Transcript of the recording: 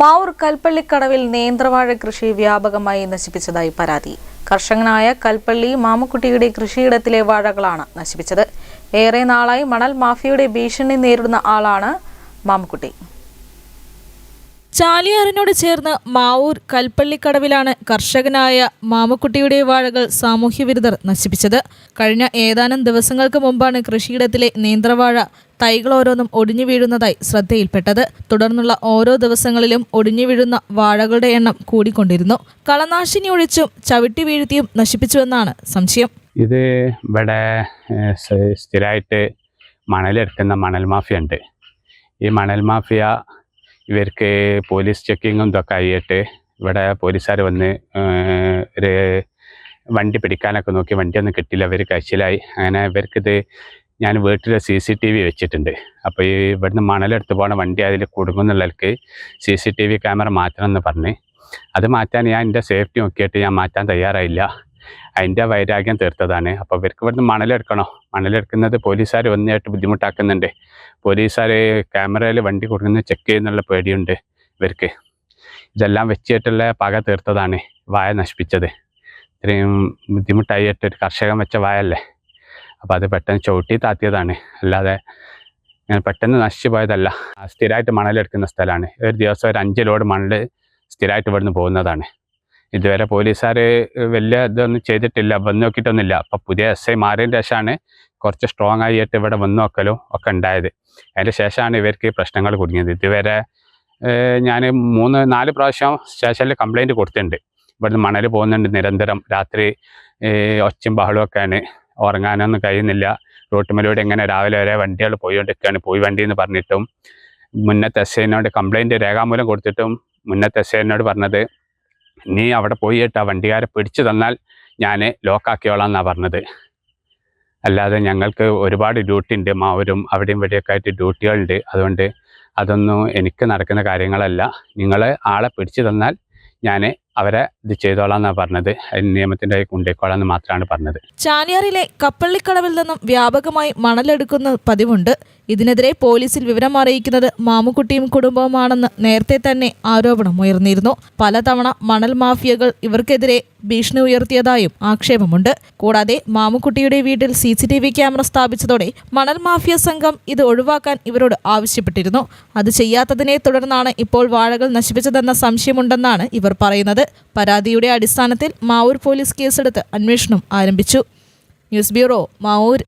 മാവൂർ കൽപ്പള്ളിക്കടവിൽ നേന്ത്രവാഴ കൃഷി വ്യാപകമായി നശിപ്പിച്ചതായി പരാതി. കർഷകനായ കൽപ്പള്ളി മാമക്കുട്ടിയുടെ കൃഷിയിടത്തിലെ വാഴകളാണ് നശിപ്പിച്ചത്. ഏറെ നാളായി മണൽ മാഫിയയുടെ ഭീഷണി നേരിടുന്ന ആളാണ് മാമക്കുട്ടി. ചാലിയാറിനോട് ചേർന്ന് മാവൂർ കൽപ്പള്ളിക്കടവിലാണ് കർഷകനായ മാമക്കുട്ടിയുടെ വാഴകൾ സാമൂഹ്യവിരുദ്ധർ നശിപ്പിച്ചത്. കഴിഞ്ഞ ഏതാനും ദിവസങ്ങൾക്ക് മുമ്പാണ് കൃഷിയിടത്തിലെ നേന്ത്രവാഴ തൈകൾ ഓരോന്നും ഒടിഞ്ഞു വീഴുന്നതായി ശ്രദ്ധയിൽപ്പെട്ടത്. തുടർന്നുള്ള ഓരോ ദിവസങ്ങളിലും ഒടിഞ്ഞു വീഴുന്ന വാഴകളുടെ എണ്ണം കൂടിക്കൊണ്ടിരുന്നു. കളനാശിനി ഒഴിച്ചും ചവിട്ടി വീഴ്ത്തിയും നശിപ്പിച്ചുവെന്നാണ് സംശയം. ഇത് ഇവിടെ സ്ഥിരമായിട്ട് മണലെടുക്കുന്ന മണൽ മാഫിയ ഉണ്ട് ഈ മണൽ മാഫിയ ഇവർക്ക് പോലീസ് ചെക്കിങ്ങും ഇതൊക്കെ ആയിട്ട് ഇവിടെ പോലീസുകാർ വന്ന് ഒരു വണ്ടി പിടിക്കാനൊക്കെ നോക്കി വണ്ടിയൊന്നും കിട്ടിയില്ല. അവർ കഴിച്ചിലായി അങ്ങനെ ഇവർക്കിത് ഞാൻ വീട്ടിൽ സി സി ടി വി വെച്ചിട്ടുണ്ട്. അപ്പോൾ ഈ ഇവിടുന്ന് മണലെടുത്ത് പോകണ വണ്ടി അതിൽ കുടുങ്ങുന്നുള്ളവർക്ക് C C T V camera മാറ്റണം എന്ന് പറഞ്ഞ്. അത് മാറ്റാൻ ഞാൻ എന്റെ സേഫ്റ്റി നോക്കിയിട്ട് ഞാൻ മാറ്റാൻ തയ്യാറായില്ല. അതിന്റെ വൈരാഗ്യം തീർത്തതാണ്. അപ്പോൾ ഇവർക്ക് ഇവിടുന്ന് മണലെടുക്കണോ? മണലെടുക്കുന്നത് പോലീസുകാർ വന്നിട്ട് ബുദ്ധിമുട്ടാക്കുന്നുണ്ട്. പോലീസുകാർ ക്യാമറയിൽ വണ്ടി കൊടുക്കുന്നത് ചെക്ക് ചെയ്യുന്നുള്ള പേടിയുണ്ട് ഇവർക്ക്. ഇതെല്ലാം വെച്ചിട്ടുള്ള പക തീർത്തതാണ് വായ നശിപ്പിച്ചത്. ഇത്രയും ബുദ്ധിമുട്ടായിട്ട് ഒരു കർഷകൻ വെച്ച വായല്ലേ? അപ്പോൾ അത് പെട്ടെന്ന് ചവിട്ടി താത്തിയതാണ്. അല്ലാതെ ഞാൻ പെട്ടെന്ന് നശിച്ചു പോയതല്ല സ്ഥിരമായിട്ട് മണലെടുക്കുന്ന സ്ഥലമാണ്. ഒരു ദിവസം ഒരു അഞ്ച് ലോഡ് മണൽ സ്ഥിരമായിട്ട് ഇവിടുന്ന് പോകുന്നതാണ്. ഇതുവരെ പോലീസുകാർ വലിയ ഇതൊന്നും ചെയ്തിട്ടില്ല വന്ന് നോക്കിയിട്ടൊന്നുമില്ല. അപ്പോൾ പുതിയ എസ് ഐ മാറിയതിന് ശേഷമാണ് കുറച്ച് സ്ട്രോങ് ആയിട്ട് ഇവിടെ വന്ന് നോക്കലും ഒക്കെ ഉണ്ടായത്. അതിന് ശേഷമാണ് ഇവർക്ക് പ്രശ്നങ്ങൾ കുടുങ്ങിയത്. ഇതുവരെ ഞാൻ മൂന്ന് നാല് പ്രാവശ്യം സ്റ്റേഷനിൽ കംപ്ലൈന്റ് കൊടുത്തിട്ടുണ്ട്. ഇവിടുന്ന് മണൽ പോകുന്നുണ്ട് നിരന്തരം. രാത്രി ഒച്ചും ഒച്ചയും ബഹളമൊക്കെയാണ് ഉറങ്ങാനൊന്നും കഴിയുന്നില്ല. റോട്ടുമലൂടെ എങ്ങനെ രാവിലെ വരെ വണ്ടികൾ പോയിക്കൊണ്ടിരിക്കുകയാണ് പോയി വണ്ടി എന്ന് പറഞ്ഞിട്ടും മുന്നത്തെ എസ് ഐനോട് കംപ്ലൈന്റ് രേഖാമൂലം കൊടുത്തിട്ടും മുന്നത്തെ എസ് ഐനോട് പറഞ്ഞത് നീ അവിടെ പോയിട്ട് ആ വണ്ടിക്കാരെ പിടിച്ചു തന്നാൽ ഞാൻ ലോക്കാക്കിയോളാം എന്നാണ് പറഞ്ഞത്. അല്ലാതെ ഞങ്ങൾക്ക് ഒരുപാട് ഡ്യൂട്ടി ഉണ്ട്. മാവരും അവിടെയും ഇവിടെയൊക്കെ ആയിട്ട് ഡ്യൂട്ടികളുണ്ട് അതുകൊണ്ട് അതൊന്നും എനിക്ക് നടക്കുന്ന കാര്യങ്ങളല്ല. നിങ്ങൾ ആളെ പിടിച്ചു തന്നാൽ ഞാൻ അവരെ ഇത് ചെയ്തോളാം പറഞ്ഞത്. നിയമത്തിന്റെ നിയമത്തിന്റെ കൊണ്ടേക്കോളാം എന്ന് മാത്രമാണ് പറഞ്ഞത്. ചാനിയാറിലെ കപ്പള്ളിക്കടവിൽ നിന്നും വ്യാപകമായി മണലെടുക്കുന്ന പതിവുണ്ട്. ഇതിനെതിരെ പോലീസിൽ വിവരം അറിയിക്കുന്നത് മാമുക്കുട്ടിയും കുടുംബവുമാണെന്ന് നേരത്തെ തന്നെ ആരോപണം ഉയർന്നിരുന്നു. പലതവണ മണൽ മാഫിയകൾ ഇവർക്കെതിരെ ഭീഷണി ഉയർത്തിയതായും ആക്ഷേപമുണ്ട്. കൂടാതെ മാമുക്കുട്ടിയുടെ വീട്ടിൽ C C T V camera സ്ഥാപിച്ചതോടെ മണൽ മാഫിയ സംഘം ഇത് ഒഴിവാക്കാൻ ഇവരോട് ആവശ്യപ്പെട്ടിരുന്നു. അത് ചെയ്യാത്തതിനെ തുടർന്നാണ് ഇപ്പോൾ വാഴകൾ നശിപ്പിച്ചതെന്ന സംശയമുണ്ടെന്നാണ് ഇവർ പറയുന്നത്. പരാതിയുടെ അടിസ്ഥാനത്തിൽ മാവൂർ പോലീസ് കേസെടുത്ത് അന്വേഷണം ആരംഭിച്ചു. News bureau Mavoor.